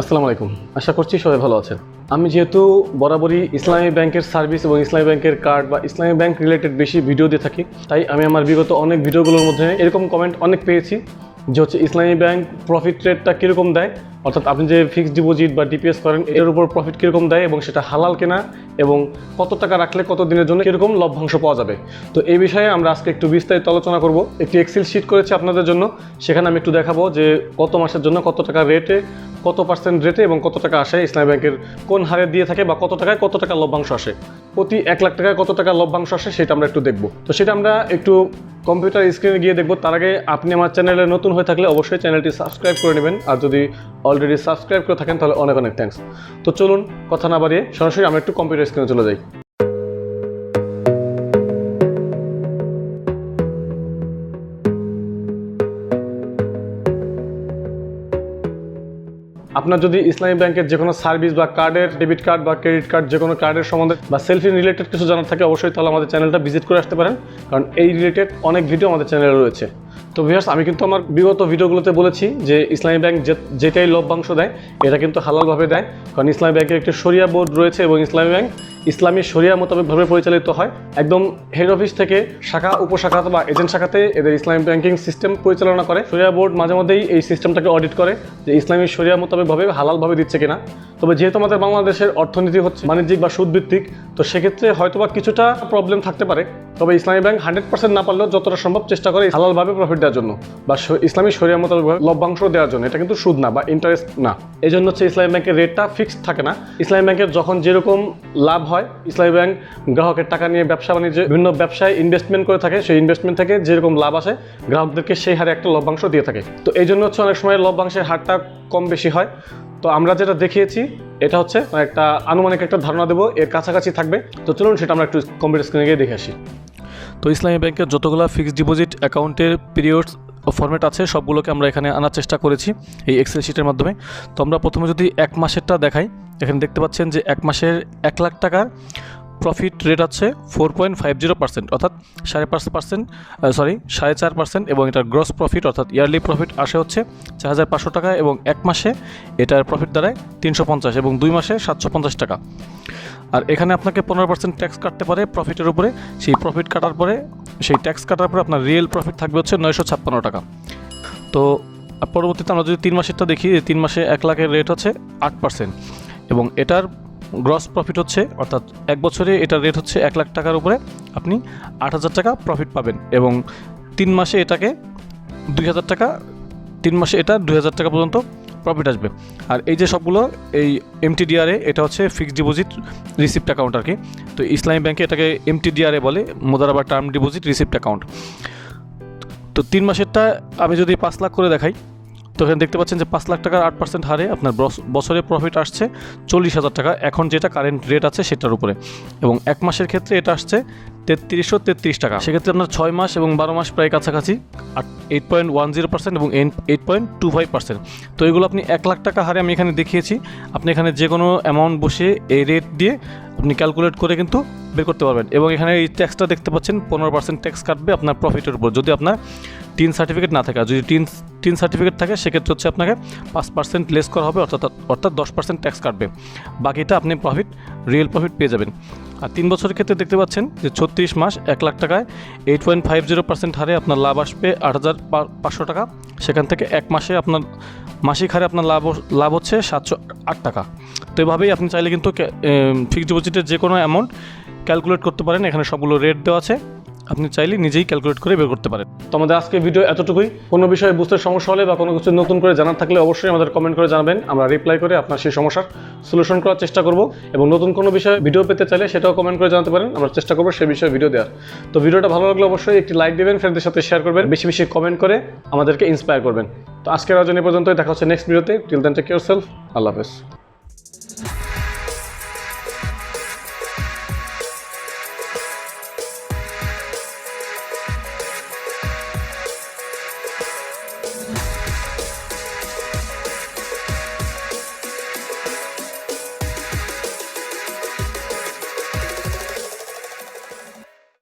আসসালামু আলাইকুম। আশা করছি সবাই ভালো আছেন। আমি যেহেতু বরাবরই ইসলামী ব্যাংকের সার্ভিস এবং ইসলামী ব্যাংকের কার্ড বা ইসলামী ব্যাংক রিলেটেড বেশি ভিডিও দিয়ে থাকি, তাই আমি আমার বিগত অনেক ভিডিওগুলোর মধ্যে এরকম কমেন্ট অনেক পেয়েছি যে হচ্ছে ইসলামী ব্যাংক প্রফিট রেটটা কীরকম দেয়, অর্থাৎ আপনি যে ফিক্সড ডিপোজিট বা ডিপিএস করেন, এর উপর প্রফিট কীরকম দেয় এবং সেটা হালাল কেনা এবং কত টাকা রাখলে কত দিনের জন্য কীরকম লভ্যাংশ পাওয়া যাবে। তো এই বিষয়ে আমরা আজকে একটু বিস্তারিত আলোচনা করব। একটি এক্সেল শিট করেছি আপনাদের জন্য, সেখানে আমি একটু দেখাবো যে কত মাসের জন্য কত টাকা রেটে কত পার্সেন্ট রেটে এবং কত টাকা আসে ইসলামী ব্যাংকের কোন হারে দিয়ে থাকে বা কত টাকায় কত টাকা লভ্যাংশ আসে? প্রতি এক লাখ টাকায় কত টাকা লভ্যাংশ আসে সেটা আমরা একটু দেখব। তো সেটা আমরা একটু কম্পিউটার স্ক্রিনে গিয়ে দেখব। তার আগে আপনি আমার চ্যানেলে নতুন হয়ে থাকলে অবশ্যই চ্যানেলটি সাবস্ক্রাইব করে নেবেন। আর যদি অলরেডি সাবস্ক্রাইব করে থাকেন তাহলে অনেক অনেক থ্যাঙ্কস তো চলুন কথা না বাড়িয়ে সরাসরি আমরা একটু কম্পিউটার স্ক্রিনে চলে যাই। আপনার যদি ইসলামী ব্যাংকের যে কোনো সার্ভিস বা কার্ডের ডেবিট কার্ড বা ক্রেডিট কার্ড যে কোনো কার্ডের সম্বন্ধে বা সেলফি রিলেটেড কিছু জানার থাকে, অবশ্যই তাহলে আমাদের চ্যানেলটা ভিজিট করে আসতে পারেন। কারণ এই রিলেটেড অনেক ভিডিও আমাদের চ্যানেলে রয়েছে। তো ভিউয়ার্স, আমি কিন্তু আমার বিগত ভিডিওগুলোতে বলেছি যে ইসলামী ব্যাংক যেটাই লভ্যাংশ দেয়, এটা কিন্তু হালালভাবে দেয়। কারণ ইসলামী ব্যাংকের একটি সরিয়া বোর্ড রয়েছে এবং ইসলামী ব্যাংক ইসলামী শরিয়া মোতাবেকভাবে পরিচালিত হয়। একদম হেড অফিস থেকে শাখা, উপশাখা বা এজেন্ট শাখাতে এদের ইসলামী ব্যাংকিং সিস্টেম পরিচালনা করে। শরিয়া বোর্ড মাঝে মধ্যেই এই সিস্টেমটাকে অডিট করে যে ইসলামী শরিয়া মোতাবেকভাবে হালালভাবে দিচ্ছে কিনা। তবে যেহেতু আমাদের বাংলাদেশের অর্থনীতি হচ্ছে বাণিজ্যিক বা সুদভিত্তিক, তো সেক্ষেত্রে হয়তোবা কিছুটা প্রবলেম থাকতে পারে। তবে ইসলামী ব্যাংক হান্ড্রেড পার্সেন্ট না পারলেও যতটা সম্ভব চেষ্টা করে হালালভাবে প্রফিট দেওয়ার জন্য বা ইসলামী শরিয়া মোতাবেক লভ্যাংশ দেওয়ার জন্য। এটা কিন্তু সুদ না বা ইন্টারেস্ট না। এই জন্য হচ্ছে ইসলামী ব্যাংকের রেটটা ফিক্সড থাকে না। ইসলামী ব্যাংকের যখন যেরকম লাভ হয়। ইসলামী ব্যাংক গ্রাহকের টাকা নিয়ে ব্যবসা বাণিজ্য, বিভিন্ন ব্যবসায় ইনভেস্টমেন্ট করে থাকে। সেই ইনভেস্টমেন্ট থেকে যেরকম লাভ আসে, গ্রাহকদেরকে সেই হারে একটা লভ্যাংশ দিয়ে থাকে। তো এই জন্য হচ্ছে অনেক সময় লভ্যাংশের হারটা কম বেশি হয়। তো আমরা যেটা দেখিয়েছি, এটা হচ্ছে একটা আনুমানিক একটা ধারণা দেবো, এর কাছাকাছি থাকবে। তো চলুন সেটা আমরা একটু কম্পিউটার স্ক্রিনে গিয়ে দেখে আসি। তো ইসলামী ব্যাংকের যতগুলো ফিক্সড ডিপোজিট অ্যাকাউন্টের পিরিয়ডস ফরম্যাট আছে, সবগুলোকে আমরা এখানে আনার চেষ্টা করেছি এই এক্সেল শিটের মাধ্যমে। তো আমরা প্রথমে যদি এক মাসেরটা দেখাই এখানে দেখতে পাচ্ছেন যে এক মাসের এক লাখ টাকার প্রফিট রেট আছে four point five zero percent অর্থাৎ সাড়ে পাঁচ পার্সেন্ট সরি সাড়ে চার পার্সেন্ট এবং এটার গ্রস প্রফিট অর্থাৎ ইয়ারলি প্রফিট আসে হচ্ছে চার হাজার পাঁচশো টাকা এবং এক মাসে এটার প্রফিট দাঁড়ায় তিনশো পঞ্চাশ এবং দুই মাসে সাতশো পঞ্চাশ টাকা। আর এখানে আপনাকে পনেরো পার্সেন্ট ট্যাক্স কাটতে পারে প্রফিটের উপরে, সেই প্রফিট কাটার পরে, সেই ট্যাক্স কাটার পরে আপনার রিয়েল প্রফিট থাকবে হচ্ছে নয়শো ছাপ্পান্ন টাকা। তো, পরবর্তীতে আমরা যদি তিন মাসেরটা দেখি, তিন মাসে এক লাখের রেট হচ্ছে আট পার্সেন্ট এবং এটার গ্রস প্রফিট হচ্ছে, অর্থাৎ এক বছরে এটার রেট হচ্ছে এক লাখ টাকার উপরে, আপনি আট হাজার টাকা প্রফিট পাবেন এবং তিন মাসে এটাকে দুই হাজার টাকা, তিন মাসে এটা দুই হাজার টাকা পর্যন্ত প্রফিট আসবে। আর এই যে সবগুলো, এই এমটিডিআরে এটা হচ্ছে ফিক্সড ডিপোজিট রিসিপ্ট অ্যাকাউন্ট আর কি। তো ইসলামী ব্যাংকে এটাকে এমটিডিআরে বলে, মোদারা বা টার্ম ডিপোজিট রিসিপ্ট অ্যাকাউন্ট তো তিন মাসেরটা আমি যদি পাঁচ লাখ করে দেখাই তো এখানে দেখতে পাচ্ছেন যে পাঁচ লাখ টাকার আট পার্সেন্ট হারে আপনার বছরে প্রফিট আসছে চল্লিশ হাজার টাকা। এখন যেটা কারেন্ট রেট আছে সেটার উপরে। এবং এক মাসের ক্ষেত্রে এটা আসছে তেত্রিশশো তেত্রিশ টাকা। সেক্ষেত্রে আপনার ছয় মাস এবং বারো মাস প্রায় কাছাকাছি eight point one zero percent এবং eight point two five percent তো এগুলো আপনি এক লাখ টাকা হারে আমি এখানে দেখিয়েছি। আপনি এখানে যে কোনো অ্যামাউন্ট বসে এই রেট দিয়ে আপনি ক্যালকুলেট করে কিন্তু বের করতে পারবেন। এবং এখানে এই ট্যাক্সটা দেখতে পাচ্ছেন, পনেরো পার্সেন্ট ট্যাক্স কাটবে আপনার প্রফিটের উপর। যদি আপনার টিন সার্টিফিকেট না থাকে। আর যদি টিন টিন সার্টিফিকেট থাকে, সেক্ষেত্রে হচ্ছে আপনাকে পাঁচ পার্সেন্ট লেস করা হবে, অর্থাৎ অর্থাৎ দশ পার্সেন্ট ট্যাক্স কাটবে। বাকিটা আপনি প্রফিট রিয়েল প্রফিট পেয়ে যাবেন। আর তিন বছরের ক্ষেত্রে দেখতে পাচ্ছেন যে ছত্রিশ মাস এক লাখ টাকায় eight point five zero percent হারে আপনার লাভ আসবে আট হাজার পাঁচশো টাকা। সেখান থেকে এক মাসে আপনার মাসিক হারে আপনার লাভ লাভ হচ্ছে সাতশো আট টাকা। তো এভাবেই আপনি চাইলে কিন্তু ফিক্সড ডিপোজিটের যে কোনো অ্যামাউন্ট ক্যালকুলেট করতে পারেন। এখানে সবগুলো রেট দেওয়া আছে। আপনি চাইলে নিজেই ক্যালকুলেট করে বের করতে পারেন। তো আমাদের আজকে ভিডিও এতটুকুই। কোনো বিষয়ে বুঝতে সমস্যা হলে বা কোনো কিছু নতুন করে জানার থাকলে অবশ্যই আমাদের কমেন্ট করে জানাবেন। আমরা রিপ্লাই করে আপনার সেই সমস্যার সলিউশন করার চেষ্টা করব এবং নতুন কোনো বিষয়ে ভিডিও পেতে চাইলে সেটাও কমেন্ট করে জানাতে পারেন। আমরা চেষ্টা করব সেই বিষয়ে ভিডিও দেওয়ার। তো ভিডিওটা ভালো লাগলে অবশ্যই একটি লাইক দেবেন ফ্রেন্ডদের সাথে শেয়ার করবেন, বেশি বেশি কমেন্ট করে আমাদেরকে ইন্সপায়ার করবেন। তো আজকের আয়োজন এ পর্যন্তই। দেখা হচ্ছে নেক্সট ভিডিওতে till then take yourself আল্লাহ হাফেজ।